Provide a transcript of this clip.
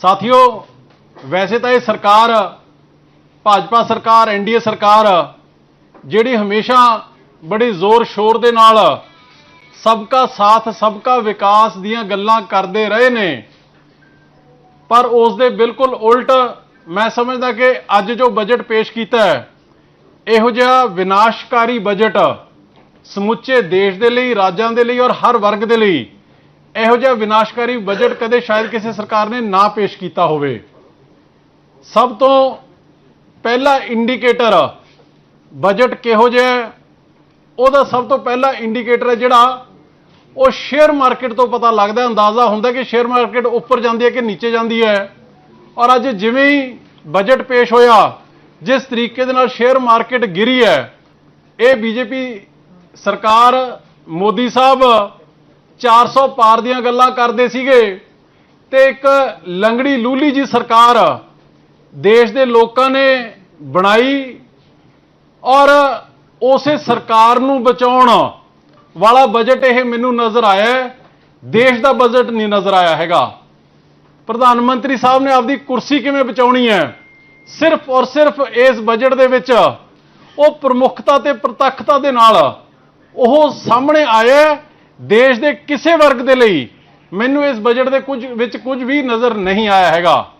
ਸਾਥੀਓ, ਵੈਸੇ ਤਾਂ ਇਹ ਸਰਕਾਰ, ਭਾਜਪਾ ਸਰਕਾਰ ਐਨਡੀਏ ਸਰਕਾਰ, ਜਿਹੜੀ ਹਮੇਸ਼ਾ ਬੜੀ ਜ਼ੋਰ ਸ਼ੋਰ ਦੇ ਨਾਲ ਸਬਕਾ ਸਾਥ, ਸਬਕਾ ਵਿਕਾਸ ਦੀਆਂ ਗੱਲਾਂ ਕਰਦੇ ਰਹੇ ਨੇ। ਪਰ ਉਸ ਦੇ ਬਿਲਕੁਲ ਉਲਟ ਮੈਂ ਸਮਝਦਾ ਕਿ ਅੱਜ ਜੋ ਬਜਟ ਪੇਸ਼ ਕੀਤਾ ਹੈ, ਇਹੋ ਜਿਹਾ ਵਿਨਾਸ਼ਕਾਰੀ ਬਜਟ ਸਮੁੱਚੇ ਦੇਸ਼ ਦੇ ਲਈ, ਰਾਜਾਂ ਦੇ ਲਈ ਔਰ ਹਰ ਵਰਗ ਦੇ ਲਈ ਇਹੋ ਜਿਹਾ ਵਿਨਾਸ਼ਕਾਰੀ ਬਜਟ ਕਦੇ ਸ਼ਾਇਦ ਕਿਸੇ ਸਰਕਾਰ ਨੇ ਨਾ ਪੇਸ਼ ਕੀਤਾ ਹੋਵੇ। ਸਭ ਤੋਂ ਪਹਿਲਾ ਇੰਡੀਕੇਟਰ ਬਜਟ ਕਿਹੋ ਜਿਹਾ ਉਹਦਾ ਸਭ ਤੋਂ ਪਹਿਲਾ ਇੰਡੀਕੇਟਰ ਹੈ ਜਿਹੜਾ ਉਹ ਸ਼ੇਅਰ ਮਾਰਕੀਟ ਤੋਂ ਪਤਾ ਲੱਗਦਾ ਅੰਦਾਜ਼ਾ ਹੁੰਦਾ ਕਿ ਸ਼ੇਅਰ ਮਾਰਕੀਟ ਉੱਪਰ ਜਾਂਦੀ ਹੈ ਕਿ ਨੀਚੇ ਜਾਂਦੀ ਹੈ। ਔਰ ਅੱਜ ਜਿਵੇਂ ਹੀ ਬਜਟ ਪੇਸ਼ ਹੋਇਆ, ਜਿਸ ਤਰੀਕੇ ਦੇ ਨਾਲ ਸ਼ੇਅਰ ਮਾਰਕੀਟ ਗਿਰੀ ਹੈ, ਇਹ ਬੀਜੇਪੀ ਸਰਕਾਰ, ਮੋਦੀ ਸਾਹਿਬ 400 ਪਾਰ ਦੀਆਂ ਗੱਲਾਂ ਕਰਦੇ ਸੀਗੇ। ਤੇ ਇੱਕ ਲੰਗੜੀ ਲੂਲੀ ਜੀ ਸਰਕਾਰ ਦੇਸ਼ ਦੇ ਲੋਕਾਂ ਨੇ ਬਣਾਈ ਔਰ ਉਸੇ ਸਰਕਾਰ ਨੂੰ ਬਚਾਉਣ ਵਾਲਾ ਬਜਟ ਇਹ ਮੈਨੂੰ ਨਜ਼ਰ ਆਇਆ ਦੇਸ਼ ਦਾ ਬਜਟ ਨਹੀਂ ਨਜ਼ਰ ਆਇਆ ਹੈਗਾ। ਪ੍ਰਧਾਨ ਮੰਤਰੀ ਸਾਹਿਬ ਨੇ ਆਪਦੀ ਕੁਰਸੀ ਕਿਵੇਂ ਬਚਾਉਣੀ ਹੈ? ਸਿਰਫ ਔਰ ਸਿਰਫ ਇਸ ਬਜਟ ਦੇ ਵਿੱਚ ਉਹ ਪ੍ਰਮੁੱਖਤਾ ਤੇ ਪ੍ਰਤੱਖਤਾ ਦੇ ਨਾਲ ਉਹ ਸਾਹਮਣੇ ਆਇਆ ਦੇਸ਼ ਦੇ ਕਿਸੇ ਵਰਗ ਦੇ ਲਈ ਮੈਨੂੰ ਇਸ ਬਜਟ ਦੇ ਕੁਝ ਵਿੱਚ ਕੁਝ ਵੀ ਨਜ਼ਰ ਨਹੀਂ ਆਇਆ ਹੈਗਾ।